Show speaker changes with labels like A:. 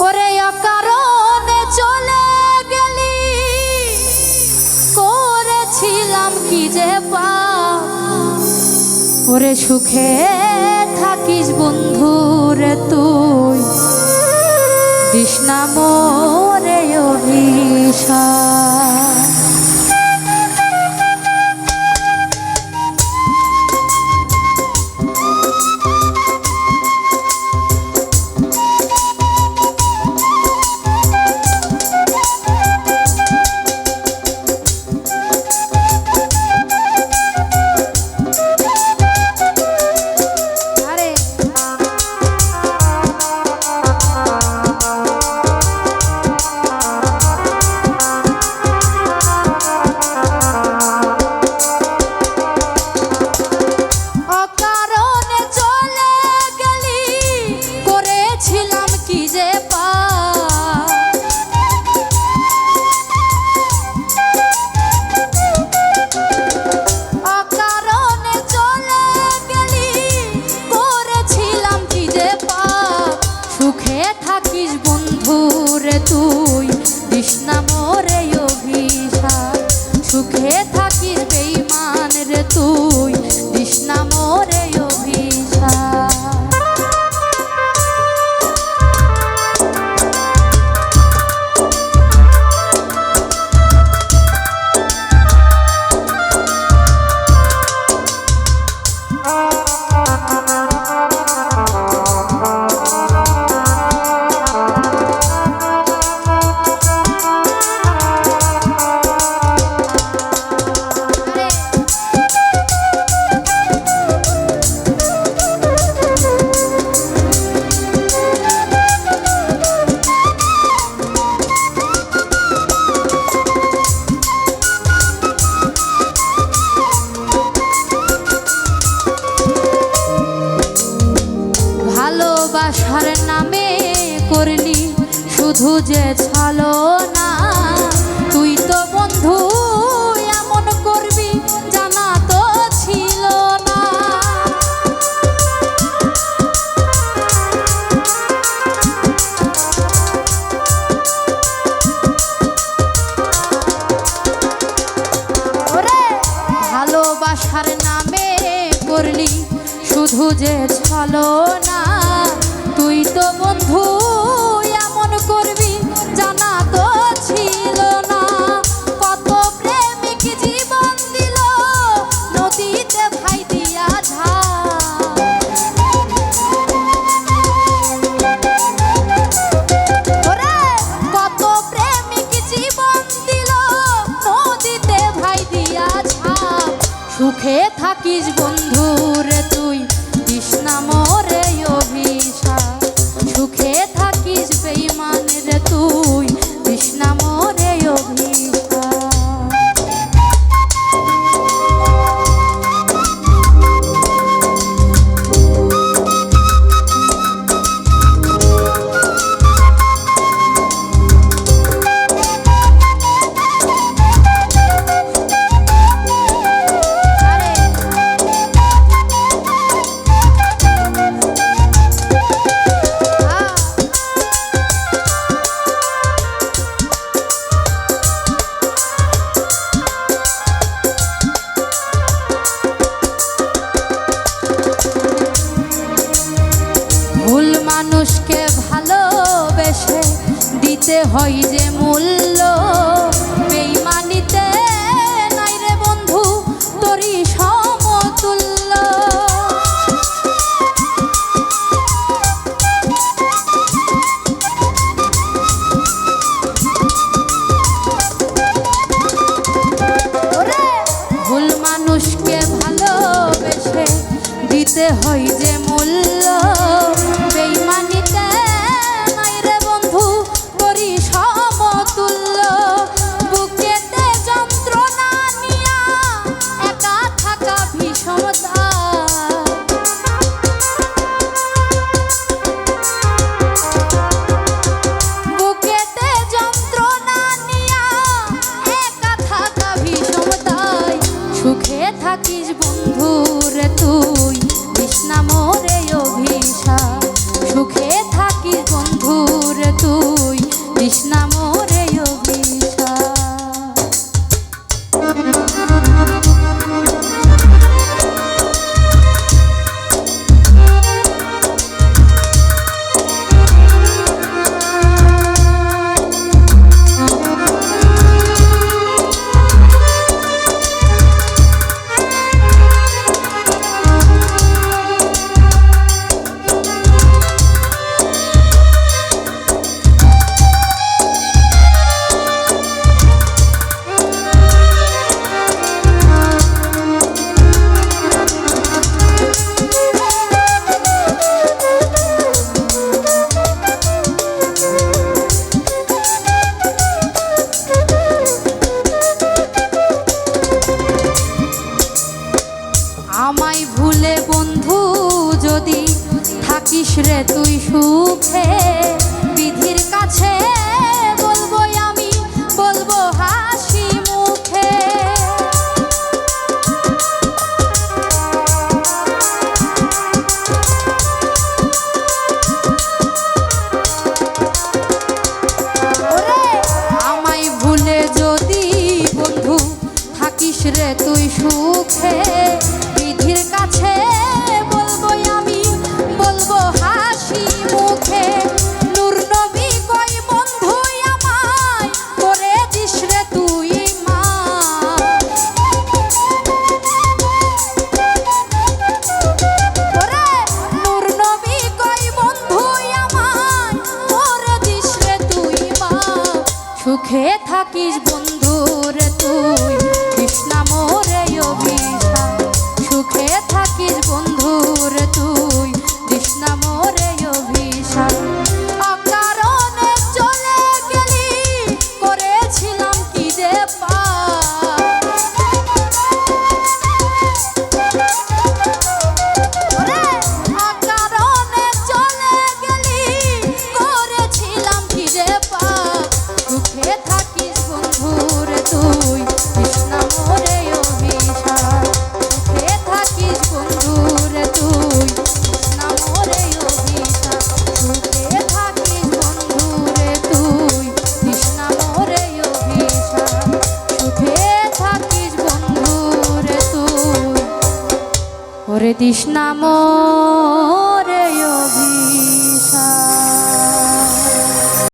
A: ওরে করেছিলাম কি যে পা ওরে সুখে থাকিস বন্ধুরে তুই। তৃষ্ণা মোরে অভিশাপ। থাকিস বন্ধুরে তুই। কৃষ্ণা মোরে অভিশা সুখে থাকিস বেইমান রে তুই। কৃষ্ণা মোরে শুধু যে ছালো না। তুই তো বন্ধু, এমন করবি জানা তো ছিল না। ভালোবাসার নামে করলি শুধু যে ছলো না। তুই তো বন্ধু হয় যে মূল্য সুখে থাকিস বন্ধুর তুই। কৃষ্ণামোরে অভিশাপ। সুখে থাকিস বন্ধুর তুই। তৃষ্ণাময়